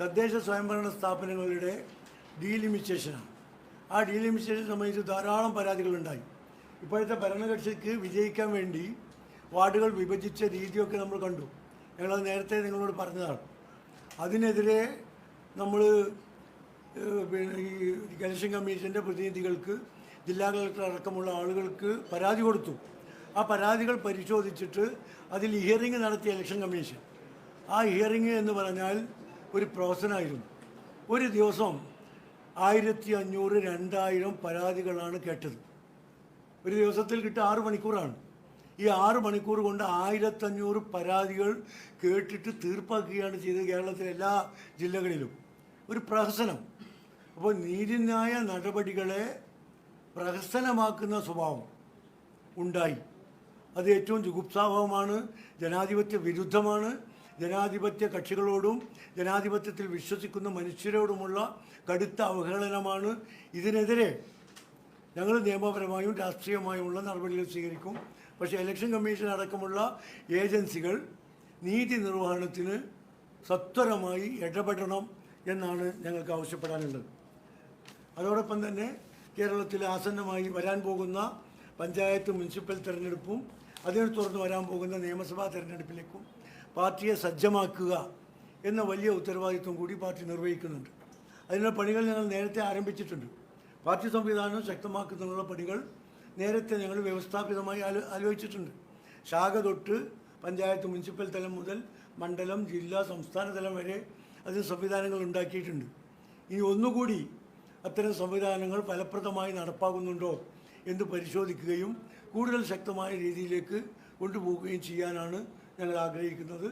തദ്ദേശ സ്വയംഭരണ സ്ഥാപനങ്ങളുടെ ഡീലിമിറ്റേഷനാണ് ആ ഡീലിമിറ്റേഷൻ സംബന്ധിച്ച് ധാരാളം പരാതികളുണ്ടായി. ഇപ്പോഴത്തെ ഭരണകക്ഷിക്ക് വിജയിക്കാൻ വേണ്ടി വാർഡുകൾ വിഭജിച്ച രീതിയൊക്കെ നമ്മൾ കണ്ടു. ഞങ്ങളത് നേരത്തെ നിങ്ങളോട് പറഞ്ഞതാണ്. അതിനെതിരെ നമ്മൾ പിന്നെ ഈ ഇലക്ഷൻ കമ്മീഷന്റെ പ്രതിനിധികൾക്ക് ജില്ലാ കളക്ടർ അടക്കമുള്ള ആളുകൾക്ക് പരാതി കൊടുത്തു. ആ പരാതികൾ പരിശോധിച്ചിട്ട് അതിൽ ഹിയറിംഗ് നടത്തിയ ഇലക്ഷൻ കമ്മീഷൻ. ആ ഹിയറിംഗ് എന്ന് പറഞ്ഞാൽ ഒരു പ്രൊഫസനായിരുന്നു ഒരു ദിവസം ആയിരത്തി അഞ്ഞൂറ് രണ്ടായിരം പരാതികളാണ് കേട്ടത്. ഒരു ദിവസത്തിൽ കിട്ടുക ആറ് മണിക്കൂറാണ്. ഈ ആറ് മണിക്കൂർ കൊണ്ട് ആയിരത്തഞ്ഞൂറ് പരാതികൾ കേട്ടിട്ട് തീർപ്പാക്കുകയാണ് ചെയ്തത് കേരളത്തിലെ എല്ലാ ജില്ലകളിലും. ഒരു പ്രഹസനം. അപ്പോൾ നീതിന്യായ നടപടികളെ പ്രഹസനമാക്കുന്ന സ്വഭാവം ഉണ്ടായി. അത് ഏറ്റവും ജുഗുപ്സാഭവമാണ് ജനാധിപത്യ വിരുദ്ധമാണ്. ജനാധിപത്യ കക്ഷികളോടും ജനാധിപത്യത്തിൽ വിശ്വസിക്കുന്ന മനുഷ്യരോടുമുള്ള കടുത്ത അവഹേളനമാണ്. ഇതിനെതിരെ ഞങ്ങൾ നിയമപരമായും രാഷ്ട്രീയമായുമുള്ള നടപടികൾ സ്വീകരിക്കും. പക്ഷേ ഇലക്ഷൻ കമ്മീഷൻ അടക്കമുള്ള ഏജൻസികൾ നീതി നിർവഹണത്തിന് സത്വരമായി ഇടപെടണം എന്നാണ് ഞങ്ങൾക്ക് ആവശ്യപ്പെടാനുള്ളത്. അതോടൊപ്പം തന്നെ കേരളത്തിൽ ആസന്നമായി വരാൻ പോകുന്ന പഞ്ചായത്ത് മുനിസിപ്പൽ തിരഞ്ഞെടുപ്പും അതിനെ തുടർന്ന് വരാൻ പോകുന്ന നിയമസഭാ തെരഞ്ഞെടുപ്പിലേക്കും പാർട്ടിയെ സജ്ജമാക്കുക എന്ന വലിയ ഉത്തരവാദിത്വം കൂടി പാർട്ടി നിർവഹിക്കുന്നുണ്ട്. അതിനുള്ള പണികൾ ഞങ്ങൾ നേരത്തെ ആരംഭിച്ചിട്ടുണ്ട്. പാർട്ടി സംവിധാനം ശക്തമാക്കുന്നതിനുള്ള പണികൾ നേരത്തെ ഞങ്ങൾ വ്യവസ്ഥാപിതമായി ആലോ ആലോചിച്ചിട്ടുണ്ട്. ശാഖ തൊട്ട് പഞ്ചായത്ത് മുനിസിപ്പൽ തലം മുതൽ മണ്ഡലം ജില്ലാ സംസ്ഥാന തലം വരെ അതിന് സംവിധാനങ്ങൾ ഉണ്ടാക്കിയിട്ടുണ്ട്. ഇനി ഒന്നുകൂടി അത്തരം സംവിധാനങ്ങൾ ഫലപ്രദമായി നടപ്പാകുന്നുണ്ടോ എന്ന് പരിശോധിക്കുകയും കൂടുതൽ ശക്തമായ രീതിയിലേക്ക് കൊണ്ടുപോവുകയും ചെയ്യാനാണ് ഞങ്ങൾ ആഗ്രഹിക്കുന്നത്.